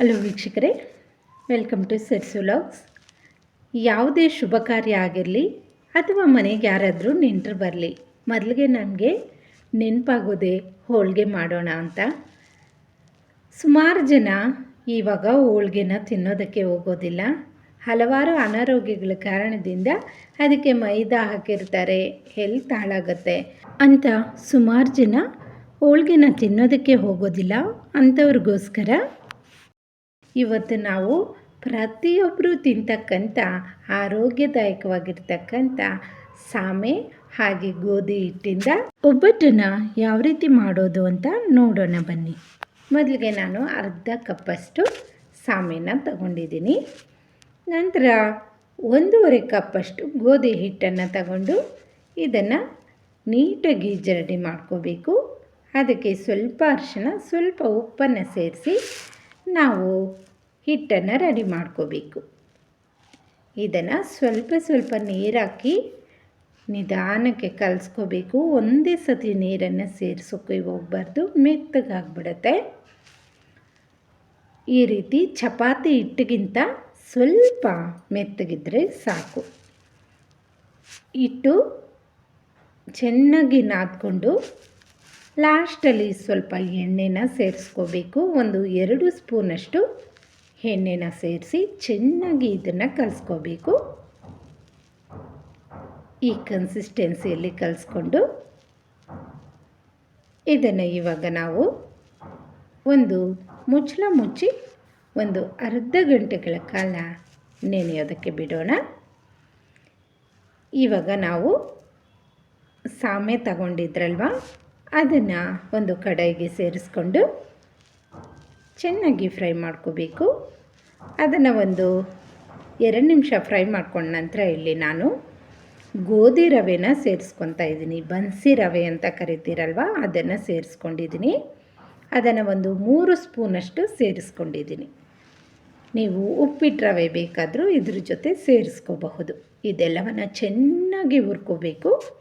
Hello ವೀಕ್ಷಕರೇ welcome to ಸೆರ್ಸು logs ಯಾವುದೇ ಶುಭ ಕಾರ್ಯ ಆಗಿರಲಿ ಅಥವಾ ಮನೆಗೆ ಯಾರಾದರೂ ನೆಂಟರು ಬರಲಿ, ಮೊದಲಿಗೆ ನನಗೆ ನೆನಪಾಗೋದೆ ಹೋಳಿಗೆ ಮಾಡೋಣ ಅಂತ. ಸುಮಾರು ಜನ ಇವಾಗ ಹೋಳಿಗೆನ ತಿನ್ನೋದಕ್ಕೆ ಹೋಗೋದಿಲ್ಲ. ಹಲವಾರು ಅನಾರೋಗ್ಯಗಳ ಕಾರಣದಿಂದ ಅದಕ್ಕೆ ಮೈದಾ ಹಾಕಿರ್ತಾರೆ ಹೆಲ್ತ್ ಹಾಳಾಗುತ್ತೆ. ಅಂತ ಸುಮಾರು ಜನ ಹೋಳಿಗೆನ ತಿನ್ನೋದಕ್ಕೆ ಹೋಗೋದಿಲ್ಲ ಅಂಥವ್ರಿಗೋಸ್ಕರ ಇವತ್ತು ನಾವು ಪ್ರತಿಯೊಬ್ಬರು ತಿಂತಕ್ಕಂಥ ಆರೋಗ್ಯದಾಯಕವಾಗಿರ್ತಕ್ಕಂಥ ಸಾಮೆ ಹಾಗೆ ಗೋಧಿ ಹಿಟ್ಟಿಂದ ಒಬ್ಬಟ್ಟನ್ನು ಯಾವ ರೀತಿ ಮಾಡೋದು ಅಂತ ನೋಡೋಣ ಬನ್ನಿ. ಮೊದಲಿಗೆ ನಾನು ಅರ್ಧ ಕಪ್ಪಷ್ಟು ಸಾಮೆನ ತಗೊಂಡಿದ್ದೀನಿ. ನಂತರ ಒಂದೂವರೆ ಕಪ್ಪಷ್ಟು ಗೋಧಿ ಹಿಟ್ಟನ್ನು ತಗೊಂಡು ಇದನ್ನು ನೀಟಾಗಿ ಜರಡಿ ಮಾಡ್ಕೋಬೇಕು. ಅದಕ್ಕೆ ಸ್ವಲ್ಪ ಅರಿಶಿನ ಸ್ವಲ್ಪ ಉಪ್ಪನ್ನು ಸೇರಿಸಿ ನಾವು ಹಿಟ್ಟನ್ನು ರೆಡಿ ಮಾಡ್ಕೋಬೇಕು. ಇದನ್ನು ಸ್ವಲ್ಪ ಸ್ವಲ್ಪ ನೀರಾಕಿ ನಿಧಾನಕ್ಕೆ ಕಲಿಸ್ಕೋಬೇಕು. ಒಂದೇ ಸತಿ ನೀರನ್ನು ಸೇರಿಸೋಕೆ ಹೋಗ್ಬಾರ್ದು ಮೆತ್ತಗಾಗ್ಬಿಡತ್ತೆ. ಈ ರೀತಿ ಚಪಾತಿ ಹಿಟ್ಟಿಗಿಂತ ಸ್ವಲ್ಪ ಮೆತ್ತಗಿದ್ರೆ ಸಾಕು. ಹಿಟ್ಟು ಚೆನ್ನಾಗಿ ನಾದ್ಕೊಂಡು ಲಾಸ್ಟಲ್ಲಿ ಸ್ವಲ್ಪ ಎಣ್ಣೆನ ಸೇರಿಸ್ಕೋಬೇಕು. ಒಂದು ಎರಡು ಸ್ಪೂನಷ್ಟು ಎಣ್ಣೆನ ಸೇರಿಸಿ ಚೆನ್ನಾಗಿ ಇದನ್ನು ಕಲಿಸ್ಕೋಬೇಕು. ಈ ಕನ್ಸಿಸ್ಟೆನ್ಸಿಯಲ್ಲಿ ಕಲಿಸ್ಕೊಂಡು ಇದನ್ನು ಇವಾಗ ನಾವು ಒಂದು ಮುಚ್ಚಳ ಮುಚ್ಚಿ ಒಂದು ಅರ್ಧ ಗಂಟೆಗಳ ಕಾಲ ನೆನೆಯೋದಕ್ಕೆ ಬಿಡೋಣ. ಇವಾಗ ನಾವು ಸಾಮೆ ತಗೊಂಡಿದ್ರಲ್ವ? ಅದನ್ನು ಒಂದು ಕಡಾಯಿಗೆ ಸೇರಿಸ್ಕೊಂಡು ಚೆನ್ನಾಗಿ ಫ್ರೈ ಮಾಡ್ಕೋಬೇಕು. ಅದನ್ನು ಒಂದು ಎರಡು ನಿಮಿಷ ಫ್ರೈ ಮಾಡ್ಕೊಂಡ ನಂತರ ಇಲ್ಲಿ ನಾನು ಗೋಧಿ ರವೆನ ಸೇರಿಸ್ಕೊತಾ ಇದ್ದೀನಿ. ಬನ್ಸಿ ರವೆ ಅಂತ ಕರಿತೀರಲ್ವ? ಅದನ್ನು ಸೇರಿಸ್ಕೊಂಡಿದ್ದೀನಿ. ಅದನ್ನು ಒಂದು ಮೂರು ಸ್ಪೂನಷ್ಟು ಸೇರಿಸ್ಕೊಂಡಿದ್ದೀನಿ. ನೀವು ಉಪ್ಪಿಟ್ಟು ರವೆ ಬೇಕಾದರೂ ಇದ್ರ ಜೊತೆ ಸೇರಿಸ್ಕೋಬಹುದು. ಇದೆಲ್ಲವನ್ನು ಚೆನ್ನಾಗಿ ಹುರ್ಕೋಬೇಕು.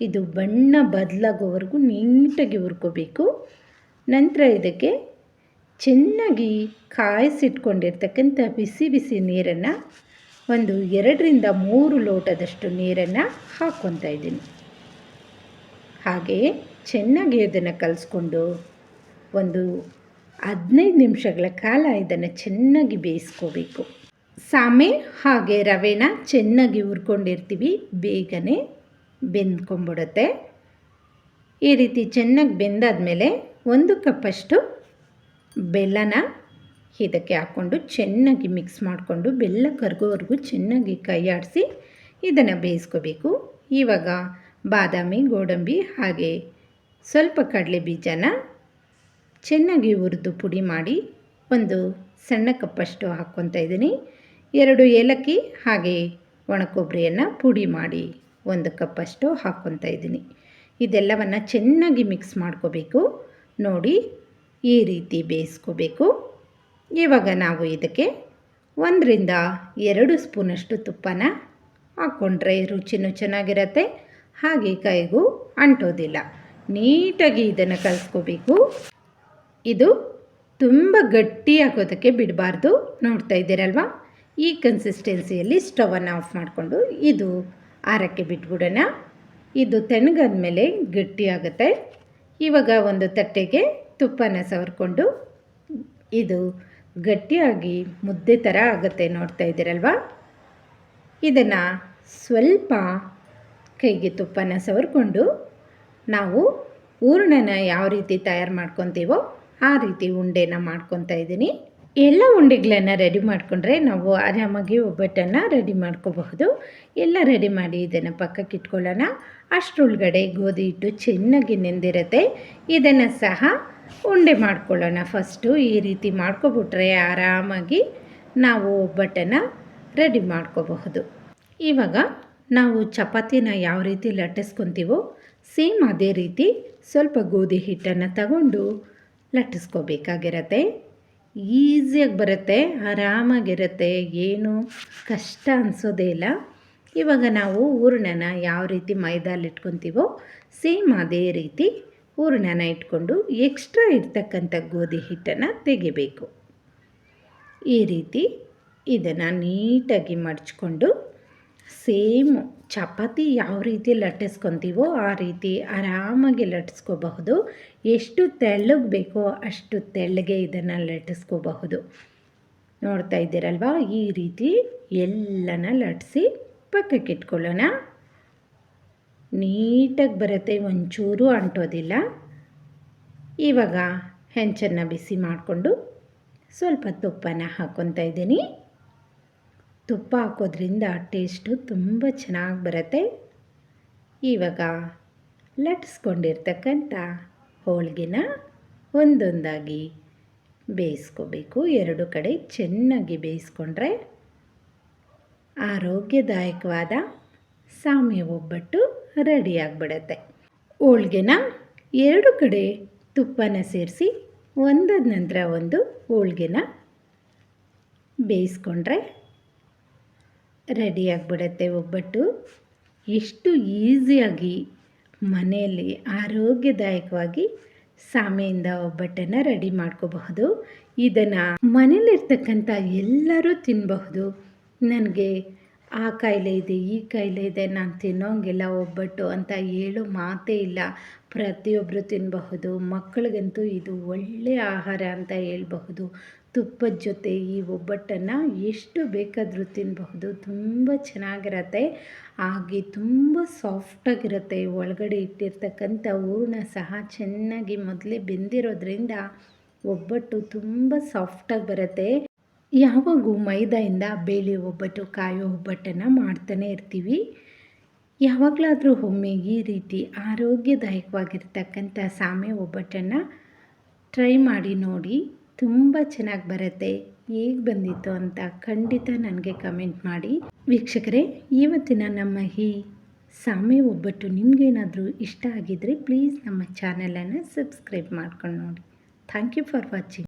ಇದು ಬಣ್ಣ ಬದಲಾಗೋವರೆಗೂ ನೀಟಾಗಿ ಹುರ್ಕೋಬೇಕು. ನಂತರ ಇದಕ್ಕೆ ಚೆನ್ನಾಗಿ ಕಾಯಿಸಿಟ್ಕೊಂಡಿರ್ತಕ್ಕಂಥ ಬಿಸಿ ಬಿಸಿ ನೀರನ್ನು ಒಂದು ಎರಡರಿಂದ ಮೂರು ಲೋಟದಷ್ಟು ನೀರನ್ನು ಹಾಕ್ಕೊತಾ ಇದ್ದೀನಿ. ಹಾಗೆಯೇ ಚೆನ್ನಾಗಿ ಇದನ್ನು ಕಲಿಸ್ಕೊಂಡು ಒಂದು ಹದಿನೈದು ನಿಮಿಷಗಳ ಕಾಲ ಇದನ್ನು ಚೆನ್ನಾಗಿ ಬೇಯಿಸ್ಕೋಬೇಕು. ಸಾಮೆ ಹಾಗೆ ರವೆನ ಚೆನ್ನಾಗಿ ಹುರ್ಕೊಂಡಿರ್ತೀವಿ, ಬೇಗನೆ. ಬೆಂದ್ಕೊಂಬಿಡುತ್ತೆ ಈ ರೀತಿ ಚೆನ್ನಾಗಿ ಬೆಂದಾದಮೇಲೆ ಒಂದು ಕಪ್ಪಷ್ಟು ಬೆಲ್ಲನ ಇದಕ್ಕೆ ಹಾಕ್ಕೊಂಡು ಚೆನ್ನಾಗಿ ಮಿಕ್ಸ್ ಮಾಡಿಕೊಂಡು ಬೆಲ್ಲ ಕರ್ಗೋವರೆಗೂ ಚೆನ್ನಾಗಿ ಕೈ ಆಡಿಸಿ ಇದನ್ನು ಬೇಯಿಸ್ಕೋಬೇಕು. ಇವಾಗ ಬಾದಾಮಿ, ಗೋಡಂಬಿ ಹಾಗೆ ಸ್ವಲ್ಪ ಕಡಲೆ ಬೀಜನ ಚೆನ್ನಾಗಿ ಹುರಿದು ಪುಡಿ ಮಾಡಿ ಒಂದು ಸಣ್ಣ ಕಪ್ಪಷ್ಟು ಹಾಕ್ಕೊತಾ ಇದ್ದೀನಿ. ಎರಡು ಏಲಕ್ಕಿ ಹಾಗೆ ಒಣಕೊಬ್ಬರಿಯನ್ನು ಪುಡಿ ಮಾಡಿ. ಒಂದು ಕಪ್ಪಷ್ಟು ಹಾಕ್ಕೊತಾ ಇದ್ದೀನಿ. ಇದೆಲ್ಲವನ್ನು ಚೆನ್ನಾಗಿ ಮಿಕ್ಸ್ ಮಾಡ್ಕೋಬೇಕು. ನೋಡಿ, ಈ ರೀತಿ ಬೇಯಿಸ್ಕೋಬೇಕು. ಇವಾಗ ನಾವು ಇದಕ್ಕೆ ಒಂದರಿಂದ ಎರಡು ಸ್ಪೂನಷ್ಟು ತುಪ್ಪನ ಹಾಕ್ಕೊಂಡ್ರೆ ರುಚಿನೂ ಚೆನ್ನಾಗಿರತ್ತೆ, ಹಾಗೆ ಕೈಗೂ ಅಂಟೋದಿಲ್ಲ. ನೀಟಾಗಿ ಇದನ್ನು ಕಲಿಸ್ಕೋಬೇಕು. ಇದು ತುಂಬ ಗಟ್ಟಿ ಆಗೋದಕ್ಕೆ ಬಿಡಬಾರ್ದು. ನೋಡ್ತಾ ಇದ್ದೀರಲ್ವ? ಈ ಕನ್ಸಿಸ್ಟೆನ್ಸಿಯಲ್ಲಿ ಸ್ಟವನ್ನು ಆಫ್ ಮಾಡಿಕೊಂಡು ಇದು ಆರಕ್ಕೆ ಬಿಟ್ಬಿಡೋಣ. ಇದು ತಣ್ಣಗಾದ್ಮೇಲೆ ಗಟ್ಟಿಯಾಗುತ್ತೆ. ಇವಾಗ ಒಂದು ತಟ್ಟೆಗೆ ತುಪ್ಪನ ಸವರ್ಕೊಂಡು ಇದು ಗಟ್ಟಿಯಾಗಿ ಮುದ್ದೆ ಥರ ಆಗುತ್ತೆ ನೋಡ್ತಾ ಇದ್ದೀರಲ್ವ? ಇದನ್ನು ಸ್ವಲ್ಪ ಕೈಗೆ ತುಪ್ಪನ ಸವರ್ಕೊಂಡು ನಾವು ಹೂರ್ಣನ ಯಾವ ರೀತಿ ತಯಾರು ಮಾಡ್ಕೊತೀವೋ ಆ ರೀತಿ ಉಂಡೆನ ಮಾಡ್ಕೊತಾ ಇದ್ದೀನಿ. ಎಲ್ಲ ಉಂಡೆಗಳನ್ನು ರೆಡಿ ಮಾಡಿಕೊಂಡ್ರೆ ನಾವು ಆರಾಮಾಗಿ ಒಬ್ಬಟ್ಟನ್ನು ರೆಡಿ ಮಾಡ್ಕೋಬಹುದು. ಎಲ್ಲ ರೆಡಿ ಮಾಡಿ ಇದನ್ನು ಪಕ್ಕಕ್ಕೆ ಇಟ್ಕೊಳ್ಳೋಣ. ಅಷ್ಟರೊಳಗಡೆ ಗೋಧಿ ಹಿಟ್ಟು ಚೆನ್ನಾಗಿ ನೆಂದಿರುತ್ತೆ. ಇದನ್ನು ಸಹ ಉಂಡೆ ಮಾಡ್ಕೊಳ್ಳೋಣ. ಫಸ್ಟು ಈ ರೀತಿ ಮಾಡ್ಕೊಬಿಟ್ರೆ ಆರಾಮಾಗಿ ನಾವು ಒಬ್ಬಟ್ಟನ್ನು ರೆಡಿ ಮಾಡ್ಕೋಬಹುದು. ಇವಾಗ ನಾವು ಚಪಾತಿನ ಯಾವ ರೀತಿ ಲಟ್ಟಿಸ್ಕೊತೀವೋ ಸೇಮ್ ಅದೇ ರೀತಿ ಸ್ವಲ್ಪ ಗೋಧಿ ಹಿಟ್ಟನ್ನು ತಗೊಂಡು ಲಟ್ಟಿಸ್ಕೋಬೇಕಾಗಿರತ್ತೆ. ಈಸಿಯಾಗಿ ಬರುತ್ತೆ, ಆರಾಮಾಗಿರುತ್ತೆ, ಏನು ಕಷ್ಟ ಅನಿಸೋದೇ ಇಲ್ಲ. ಇವಾಗ ನಾವು ಹೂರಣನ ಯಾವ ರೀತಿ ಮೈದಾಲಿ ಇಟ್ಕೊತೀವೋ ಸೇಮ್ ಅದೇ ರೀತಿ ಹೂರಣನ ಇಟ್ಕೊಂಡು ಎಕ್ಸ್ಟ್ರಾ ಇರ್ತಕ್ಕಂಥ ಗೋಧಿ ಹಿಟ್ಟನ್ನು ತೆಗಿಬೇಕು. ಈ ರೀತಿ ಇದನ್ನು ನೀಟಾಗಿ ಮಡಚ್ಕೊಂಡು ಸೇಮು ಚಪಾತಿ ಯಾವ ರೀತಿ ಲಟ್ಟಿಸ್ಕೊತೀವೋ ಆ ರೀತಿ ಆರಾಮಾಗಿ ಲಟ್ಟಿಸ್ಕೋಬಹುದು. ಎಷ್ಟು ತೆಳ್ಳಗೆ ಬೇಕೋ ಅಷ್ಟು ತೆಳ್ಳಗೆ ಇದನ್ನು ಲಟ್ಟಿಸ್ಕೋಬಹುದು. ನೋಡ್ತಾ ಇದ್ದೀರಲ್ವಾ? ಈ ರೀತಿ ಎಲ್ಲನ ಲಟ್ಟಿಸಿ ಪಕ್ಕಕ್ಕೆ ಇಟ್ಕೊಳ್ಳೋಣ. ನೀಟಾಗಿ ಬರುತ್ತೆ, ಒಂಚೂರು ಅಂಟೋದಿಲ್ಲ. ಇವಾಗ ಹೆಂಚನ್ನು ಬಿಸಿ ಮಾಡಿಕೊಂಡು ಸ್ವಲ್ಪ ತುಪ್ಪನ ಹಾಕ್ಕೊತಾ ಇದ್ದೀನಿ. ತುಪ್ಪ ಹಾಕೋದ್ರಿಂದ ಟೇಸ್ಟು ತುಂಬ ಚೆನ್ನಾಗಿ ಬರುತ್ತೆ. ಇವಾಗ ಲಟ್ಟಿಸ್ಕೊಂಡಿರ್ತಕ್ಕಂಥ ಹೋಳಿಗೆನ ಒಂದೊಂದಾಗಿ ಬೇಯಿಸ್ಕೋಬೇಕು. ಎರಡು ಕಡೆ ಚೆನ್ನಾಗಿ ಬೇಯಿಸ್ಕೊಂಡ್ರೆ ಆರೋಗ್ಯದಾಯಕವಾದ ಸಾಮ್ಯ ಒಬ್ಬಟ್ಟು ರೆಡಿಯಾಗಿಬಿಡತ್ತೆ ಹೋಳ್ಗೆನ ಎರಡು ಕಡೆ ತುಪ್ಪನ ಸೇರಿಸಿ ಒಂದಾದ ನಂತರ ಒಂದು ಹೋಳ್ಗೆನ ಬೇಯಿಸ್ಕೊಂಡ್ರೆ ರೆಡಿಯಾಗಿಬಿಡತ್ತೆ ಒಬ್ಬಟ್ಟು. ಎಷ್ಟು ಈಸಿಯಾಗಿ ಮನೆಯಲ್ಲಿ ಆರೋಗ್ಯದಾಯಕವಾಗಿ ಸಾಮೆಯಿಂದ ಒಬ್ಬಟ್ಟನ್ನು ರೆಡಿ ಮಾಡ್ಕೋಬಹುದು. ಇದನ್ನು ಮನೇಲಿರ್ತಕ್ಕಂಥ ಎಲ್ಲರೂ ತಿನ್ನಬಹುದು ನನಗೆ ಆ ಕಾಯಿಲೆ ಇದೆ, ಈ ಕಾಯಿಲೆ ಇದೆ, ನಾನು ತಿನ್ನೋಂಗಿಲ್ಲ ಒಬ್ಬಟ್ಟು ಅಂತ ಹೇಳೋ ಮಾತೇ ಇಲ್ಲ. ಪ್ರತಿಯೊಬ್ಬರು ತಿನ್ನಬಹುದು ಮಕ್ಕಳಿಗಂತೂ ಇದು ಒಳ್ಳೆಯ ಆಹಾರ ಅಂತ ಹೇಳ್ಬಹುದು. ತುಪ್ಪದ ಜೊತೆ ಈ ಒಬ್ಬಟ್ಟನ್ನು ಎಷ್ಟು ಬೇಕಾದರೂ ತಿನ್ನಬಹುದು ತುಂಬ ಚೆನ್ನಾಗಿರತ್ತೆ. ಹಾಗೆ ತುಂಬ ಸಾಫ್ಟಾಗಿರುತ್ತೆ. ಒಳಗಡೆ ಇಟ್ಟಿರ್ತಕ್ಕಂಥ ಹೂರ್ಣ ಸಹ ಚೆನ್ನಾಗಿ ಮೊದಲೇ ಬೆಂದಿರೋದ್ರಿಂದ ಒಬ್ಬಟ್ಟು ತುಂಬ ಸಾಫ್ಟಾಗಿ ಬರುತ್ತೆ. ಯಾವಾಗೂ ಮೈದಾಯಿಂದ ಬೇಳೆ ಒಬ್ಬಟ್ಟು, ಕಾಯೋ ಒಬ್ಬಟ್ಟನ್ನು ಮಾಡ್ತಾನೆ ಇರ್ತೀವಿ. ಯಾವಾಗಲಾದರೂ ಒಮ್ಮೆ ಈ ರೀತಿ ಆರೋಗ್ಯದಾಯಕವಾಗಿರ್ತಕ್ಕಂಥ ಸಾಮೆ ಒಬ್ಬಟ್ಟನ್ನು ಟ್ರೈ ಮಾಡಿ ನೋಡಿ. ತುಂಬ ಚೆನ್ನಾಗಿ ಬರುತ್ತೆ, ಹೇಗೆ ಬಂದಿತ್ತು ಅಂತ ಖಂಡಿತ ನನಗೆ ಕಮೆಂಟ್ ಮಾಡಿ. ವೀಕ್ಷಕರೇ, ಇವತ್ತಿನ ನಮ್ಮ ಈ ಸಾಮೆ ಒಬ್ಬಟ್ಟು ನಿಮಗೇನಾದರೂ ಇಷ್ಟ ಆಗಿದ್ದರೆ ಪ್ಲೀಸ್ ನಮ್ಮ ಚಾನಲನ್ನು ಸಬ್ಸ್ಕ್ರೈಬ್ ಮಾಡ್ಕೊಂಡು ನೋಡಿ. Thank you for watching.